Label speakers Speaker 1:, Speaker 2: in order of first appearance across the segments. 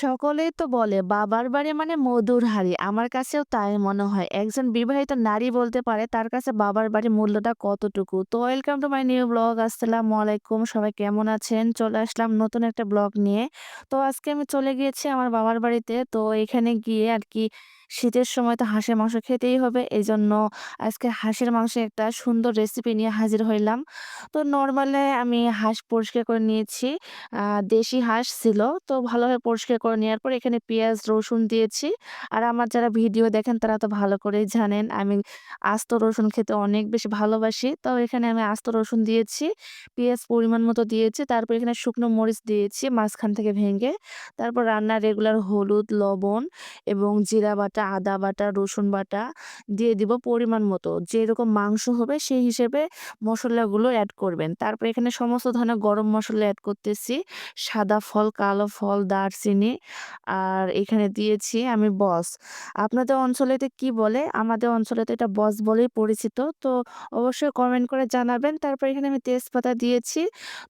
Speaker 1: সকলেই তো বলে, বাবার বাড়ি মানে মধুর হাঁড়ি। আমার কাছেও তাই মনে হয়। একজন বিবাহিত নারী বলতে পারে, তার কাছে বাবার বাড়ির মূল্যটা কতটুকু। তো welcome to my new blog. আসসালামু আলাইকুম। সবাই কেমন আছেন? চলে আসলাম নতুন একটা ব্লগ নিয়ে। তো আজকে আমি চলে গিয়েছি আমার বাবার বাড়িতে। তো এখানে গিয়ে আর কি শীতের সময় তো হাঁসের মাংস খেতেই হবে। এই জন্য আজকে হাঁসের মাংসের একটা সুন্দর রেসিপি নিয়ে হাজির হইলাম। তো নরমালে আমি হাঁস পরিষ্কার করে নিয়েছি। দেশি হাঁস ছিল। তো ভালোভাবে পরিষ্কার করে নেওয়ার পর এখানে পেঁয়াজ, রসুন দিয়েছি। আর আমার যারা ভিডিও দেখেন তারা তো ভালো করেই জানেন আমি আস্ত রসুন খেতে অনেক বেশি ভালোবাসি। তো এখানে আমি আস্ত রসুন দিয়েছি। পেঁয়াজ পরিমাণ মতো দিয়েছি। তারপর এখানে শুকনো মরিচ দিয়েছি মাঝখান থেকে ভেঙে। তারপর রান্নার রেগুলার হলুদ, লবণ এবং জিরা বাটা, আদা বাটা, রসুন বাটা দিয়ে দিব পরিমাণ মতো। যেরকম মাংস হবে সেই হিসেবে মশলাগুলো অ্যাড করবেন। তারপর এখানে সমস্ত ধরনের গরম মশলা অ্যাড করতেছি। সাদা ফল, কালো ফল, দারচিনি আর এখানে দিয়েছি আমি বস। আপনাদের অঞ্চলে এটা কি বলে? আমাদের অঞ্চলে তো এটা বস বলেই পরিচিত। তো অবশ্যই কমেন্ট করে জানাবেন। তারপর এখানে আমি তেজপাতা দিয়েছি।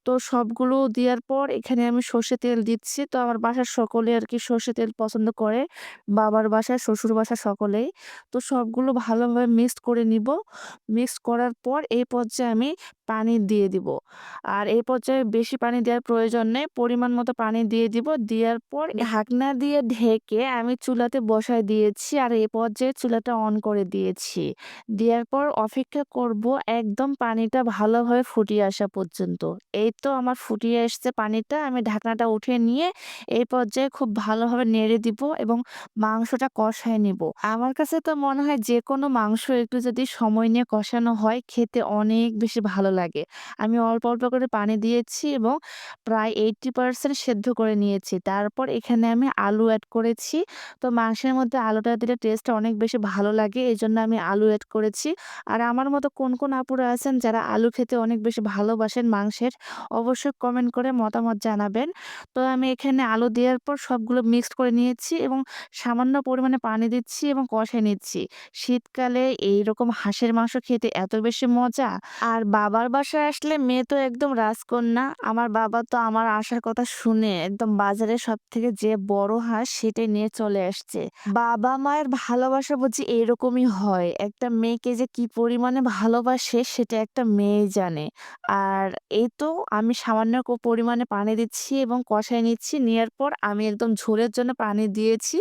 Speaker 1: তো সবগুলো দেওয়ার পর এখানে আমি সর্ষে তেল দিচ্ছি। তো আমার বাসার সকলে আর কি সর্ষে তেল পছন্দ করে। বাবার বাসায়, শ্বশুর বাসা সকলেই। তো সবগুলো ভালোভাবে মিক্সড করে নিব। মিক্সড করার পর এই পর্যায়ে আমি পানি দিয়ে দিব। আর এই পর্যায়ে বেশি পানি দেওয়ার প্রয়োজন নেই। পরিমাণ মতো পানি দিয়ে দিব। দেওয়ার পর ঢাকনা দিয়ে ঢেকে আমি চুলাতে বসায় দিয়েছি। আর এই পর্যায়ে চুলাটা অন করে দিয়েছি। দেওয়ার পর অপেক্ষা করব একদম পানিটা ভালোভাবে ফুটিয়ে আসা পর্যন্ত। এই তো আমার ফুটিয়ে এসছে পানিটা। আমি ঢাকনাটা উঠিয়ে নিয়ে এই পর্যায়ে খুব ভালোভাবে নেড়ে দিব এবং মাংসটা কষায় নিব। আমার কাছে তো মনে হয় যে কোনো মাংস একটু যদি সময় নিয়ে কষানো হয় খেতে অনেক বেশি ভালো লাগে। আমি অল্প, অল্প করে পানি দিয়েছি এবং প্রায় 80% সেদ্ধ করে নিয়েছি। তারপর এখানে আমি আলু অ্যাড করেছি। তো মাংসের মধ্যে আলুটা দিলে টেস্টটা অনেক বেশি ভালো লাগে। এই জন্য আমি আলু অ্যাড করেছি। আর আমার মতো কোন, কোন আপুরা আছেন যারা আলু খেতে অনেক বেশি ভালোবাসেন মাংসের অবশ্যই কমেন্ট করে মতামত জানাবেন। তো আমি এখানে আলু দেওয়ার পর সবগুলো মিক্সড করে নিয়েছি এবং সামান্য পরিমাণে পানি দিচ্ছি এবং কষায় নিচ্ছি। শীতকালে এইরকম হাঁসের মাংস খেতে এত বেশি মজা। আর বাবার বাসায় আসলে মেয়ে তো একদম রাজকন্যা। আমার বাবা তো আমার আসার কথা শুনে একদম বাজারে সব থেকে যে বড় হাঁস সেটাই নিয়ে চলে আসছে। বাবা-মায়ের ভালোবাসা বুঝি এরকমই হয়। একটা মেয়েকে যে কি পরিমাণে ভালোবাসে সেটা একটা মেয়ে জানে। আর এই তো আমি সামান্য পরিমাণে পানি দিচ্ছি এবং কষায় নিচ্ছি। নেওয়ার পর আমি একদম ঝোলের জন্য পানি দিয়েছি।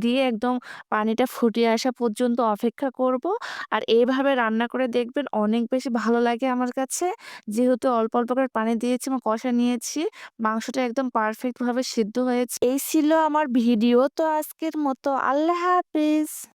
Speaker 1: দিয়ে একদম পানিটা ফুটিয়ে আসা পর্যন্ত অপেক্ষা করব। আর এভাবে রান্না করে দেখবেন অনেক বেশি ভালো লাগে আমার কাছে। যেহেতু অল্প, অল্প করে পানি দিয়েছি এবং কষা নিয়েছি। মাংসটা একদম পারফেক্ট ভাবে সিদ্ধ হয়েছে। এই ছিল আমার ভিডিও। তো আজকের মতো আল্লাহ হাফেজ।